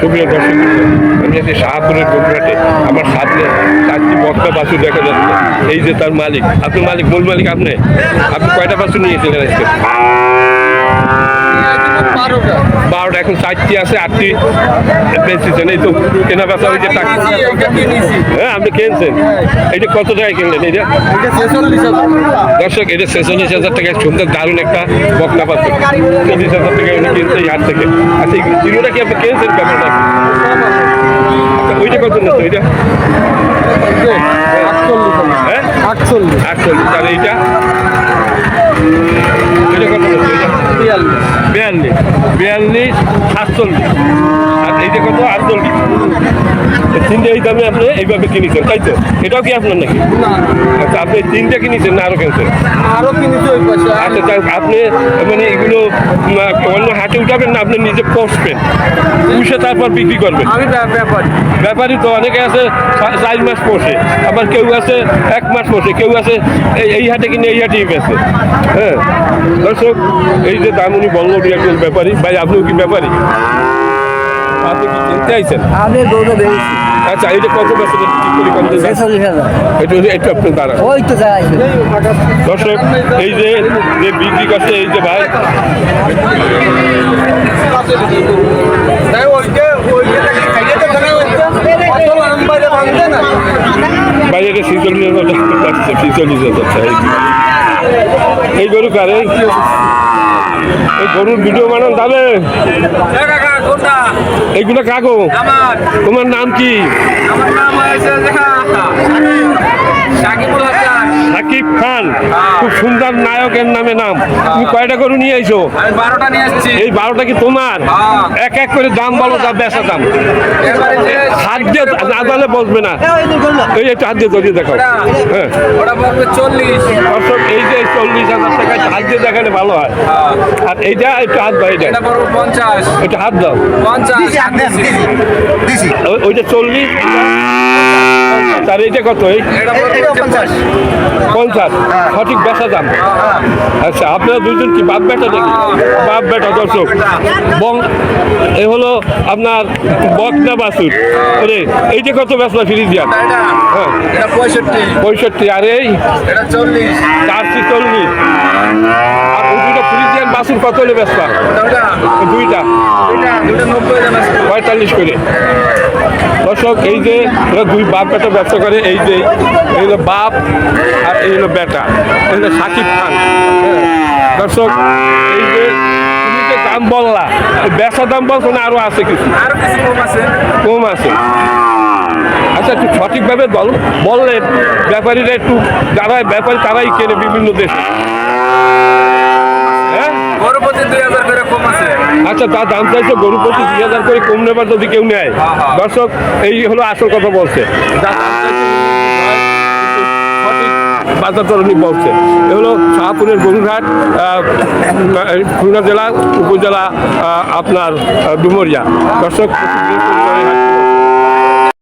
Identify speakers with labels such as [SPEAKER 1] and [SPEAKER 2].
[SPEAKER 1] সুপ্রিয় আমার সামনে চারটি বক্তা দেখা যাচ্ছে। এই যে তার মালিক, আপনি মালিক, মূল মালিক আপনি? আপনি কয়টা বাছুর নিয়েছিলেন আজকে?
[SPEAKER 2] বারোটা।
[SPEAKER 1] এখন চারটি আছে আটটি বেঁচেছেন। এই তো কেনা বেচা ওই যে টাকা। হ্যাঁ আপনি কিনছেন? এইটা কত টাকায় কিনলেন
[SPEAKER 2] এটা? ছেচল্লিশ হাজার
[SPEAKER 1] দর্শক এটা ছেচল্লিশ হাজার টাকা সুন্দর দারুণ একটা বকনা পাচ্ছেন চল্লিশ হাজার টাকা উনি কিনছে এই হাট থেকে। আচ্ছা এই তিনোটা কি আপনি কিনছেন ব্যাপারটা আচ্ছা ওইটা কত নিচ্ছে ওইটা?
[SPEAKER 2] আটচল্লিশ।
[SPEAKER 1] হ্যাঁ?
[SPEAKER 2] আটচল্লিশ।
[SPEAKER 1] আটচল্লিশ। আর এইটা এটা কত নিচ্ছে এইটা
[SPEAKER 2] বিয়াল্লিশ
[SPEAKER 1] বিয়াল্লিশ সাতচল্লিশ। আর যে কত? আটচল্লিশ। এই তিনটে এই দামে আপনি এইভাবে কিনেছেন তাই তো? এটাও কি আপনার নাকি? আচ্ছা আপনি তিনটে কিনেছেন না আরও কিনছেন?
[SPEAKER 2] আরও কিনেছি ওই
[SPEAKER 1] আচ্ছা আপনি মানে এগুলো অন্য হাটে উঠাবেন না আপনি নিজে পোষবেন পুষে তারপর বিক্রি করবেন।
[SPEAKER 2] আমি ব্যাপারী।
[SPEAKER 1] তো অনেকে আছে চার মাস পোষে আবার কেউ আছে এক মাস পোষে কেউ আছে এই হাটে কিনে এই হাটেই বেছে হ্যাঁ। দর্শক এই যে দাম উনি উনি ব্যাপারী ভাই আপনিও কি ব্যাপারী? আপনি কি কিনতে আইছেন?
[SPEAKER 3] আমি গরু বেরিয়েছি
[SPEAKER 1] আচ্ছা এটা কত বেছে ঠিক করে কত এটা এটা আপনি দাঁড়ান।
[SPEAKER 3] ওই তো যাই
[SPEAKER 1] দর্শক এই যে যে বিক্রি করছে এই যে ভাই। এটা ছিচল্লিশ হাজার ছিচল্লিশ হাজার এই গরু কারে এই গরুর ভিডিও বানান
[SPEAKER 2] যাবে
[SPEAKER 1] এইগুলো কাকো। তোমার নাম কি?
[SPEAKER 2] আমার নাম
[SPEAKER 1] সাকিব খান খুব সুন্দর নায়কের নামে নাম। তুমি কয়টা গরু নিয়ে আইছো?
[SPEAKER 2] বারোটা নিয়ে আসছি।
[SPEAKER 1] এই বারোটা কি তোমার?
[SPEAKER 2] হ্যাঁ।
[SPEAKER 1] এক এক করে দাম বলো তার বেচা দাম। হাত দিয়ে না তাহলে বসবে না। এই একটু হাত দিয়ে ধরিয়ে দেখো। হ্যাঁ।
[SPEAKER 2] ওটা চল্লিশ।
[SPEAKER 1] দর্শক এই যে চল্লিশ হাজার টাকা হাত দিয়ে দেখালে ভালো হয়। আর এইটা একটু হাত দাও এইটা।
[SPEAKER 2] এটা পঞ্চাশ।
[SPEAKER 1] একটু হাত দাও।
[SPEAKER 2] পঞ্চাশ।
[SPEAKER 1] ওইটা চল্লিশ। তার এইটা কত এই
[SPEAKER 2] পঞ্চাশ।
[SPEAKER 1] পঞ্চাশ। সঠিক বেচা দাম। আচ্ছা আপনারা দুজন কি বাপ বেটা নাকি? বাপ বেটা দর্শক। বং এ হলো আপনার বকনা বাসুর আরে এইটা কত বেচলা ফিরিয়ে দিয়া
[SPEAKER 2] এটা।
[SPEAKER 1] হ্যাঁ।
[SPEAKER 2] এটা পঁয়ষট্টি।
[SPEAKER 1] পঁয়ষট্টি আর এই? চারশি চল্লিশ। আর দুটো ফ্রিজিয়ান বাসুর কত হলে বেচলা দুইটা। পঁয়তাল্লিশ করে। দর্শক এই যে এরা দুই বাপ বেটা ব্যবসা করে এই যে এই হলো বাপ আর এই হলো বেটা। এই হলো সাকিব খান। দর্শক এই যে দাম বললা বেচা দাম বলছো না আরও আছে কিছু?
[SPEAKER 2] কম আছে।
[SPEAKER 1] আচ্ছা একটু সঠিকভাবে বল বললেন ব্যাপারীরা একটু যারা ব্যাপারী তারাই কেনে বিভিন্ন দেশে। হ্যাঁ?
[SPEAKER 2] দুই হাজার করে কম আছে।
[SPEAKER 1] আচ্ছা তার দাম চাইছে গরু দুই হাজার করে কম নেবার যদি কেউ নেয়। দর্শক এই হলো আসল কথা বলছে বাজার তরণী বলছে এ হলো শাহপুরের আহ, খুলনা জেলা উপজেলা আপনার ডুমুরিয়া দর্শক